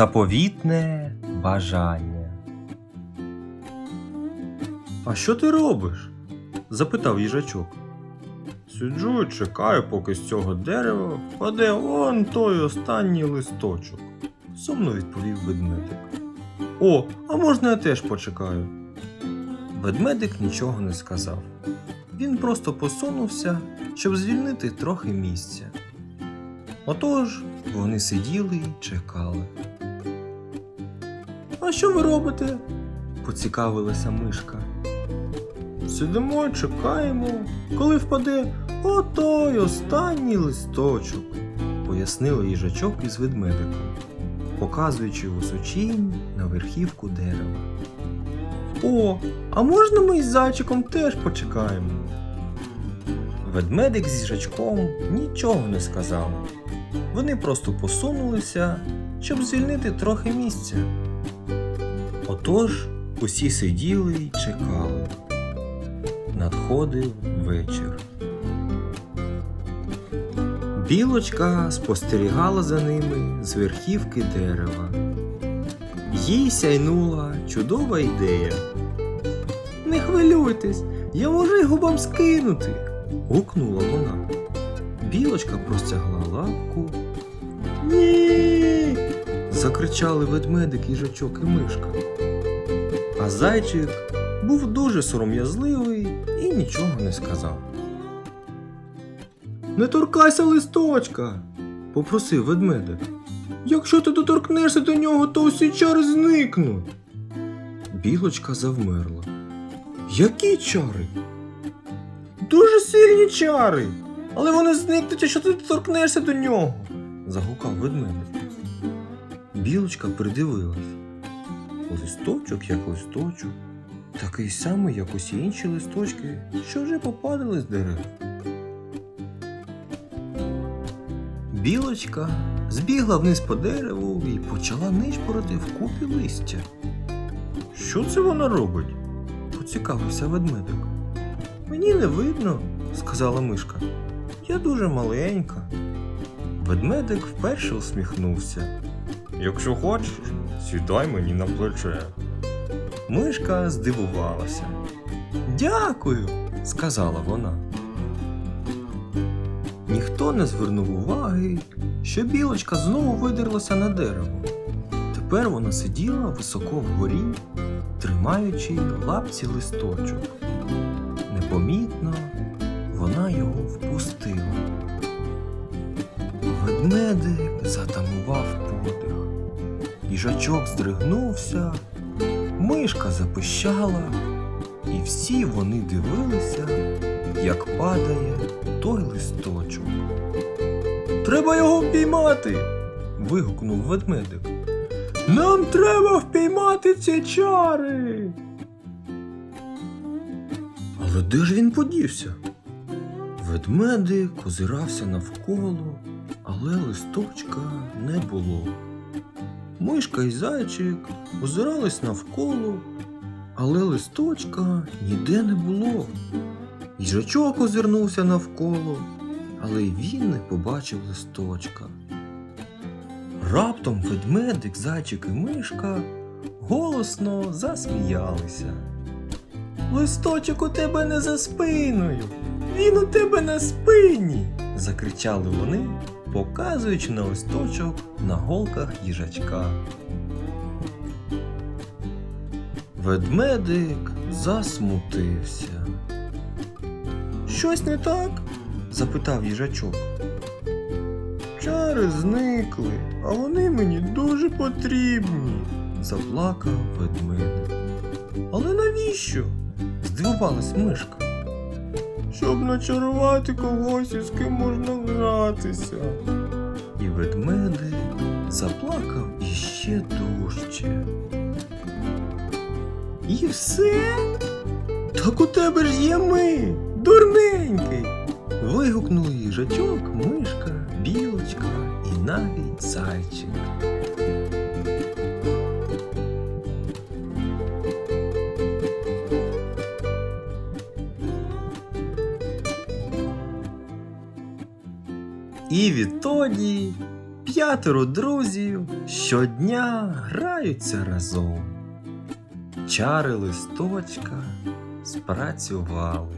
Заповітне бажання. А що ти робиш? запитав їжачок. Сиджу і чекаю, поки з цього дерева впаде он той останній листочок, сумно відповів ведмедик. О, а можна я теж почекаю? Ведмедик нічого не сказав. Він просто посунувся, щоб звільнити трохи місця. Отож, вони сиділи і чекали. А що ви робите? поцікавилася мишка. Сидимо чекаємо, коли впаде отой останній листочок, пояснили їжачок із ведмедиком, показуючи височінь на верхівку дерева. О, а можна ми із зайчиком теж почекаємо? Ведмедик з їжачком нічого не сказали. Вони просто посунулися, щоб звільнити трохи місця. Отож усі сиділи й чекали. Надходив вечір. Білочка спостерігала за ними з верхівки дерева. Їй сяйнула чудова ідея. Не хвилюйтесь, я можу його вам скинути. гукнула вона. Білочка простягла лапку. Ні. закричали ведмедик, їжачок і мишка. А зайчик був дуже сором'язливий і нічого не сказав. Не торкайся листочка, попросив ведмедик. Якщо ти доторкнешся до нього, то усі чари зникнуть. Білочка завмерла. Які чари? Дуже сильні чари. Але вони зникнуть, якщо ти доторкнешся до нього. загукав ведмедик. Білочка придивилась. Листочок як листочок, такий самий, як усі інші листочки, що вже попадали з дерев. Білочка збігла вниз по дереву і почала нишпорити в купі листя. Що це вона робить? поцікавився ведмедик. Мені не видно, сказала мишка. Я дуже маленька. Ведмедик вперше усміхнувся. Якщо хочеш, сідай мені на плече. Мишка здивувалася. Дякую, сказала вона. Ніхто не звернув уваги, що білочка знову видерлася на дерево. Тепер вона сиділа високо вгорі, тримаючи лапці листочок. Непомітно вона його впустила. Ведмедик затамував. Їжачок здригнувся, мишка запищала, і всі вони дивилися, як падає той листочок. Треба його впіймати. вигукнув ведмедик. Нам треба впіймати ці чари. Але де ж він подівся? Ведмедик озирався навколо, але листочка не було. Мишка і зайчик озирались навколо, але листочка ніде не було. Їжачок озирнувся навколо, але й він не побачив листочка. Раптом ведмедик, зайчик і мишка голосно засміялися. Листочок у тебе не за спиною, він у тебе на спині. Закричали вони, показуючи на листочок на голках їжачка. Ведмедик засмутився. Щось не так? запитав їжачок. Чари зникли, а вони мені дуже потрібні, заплакав ведмедик. Але навіщо? здивувалась мишка. Щоб начарувати когось, із ким можна гратися. І ведмедик заплакав іще дужче. І все? Так у тебе ж є ми, дурненький. Вигукнули їжачок, мишка, білочка і навіть зайчик. І відтоді П'ятеро друзів щодня граються разом. Чари листочка спрацювали.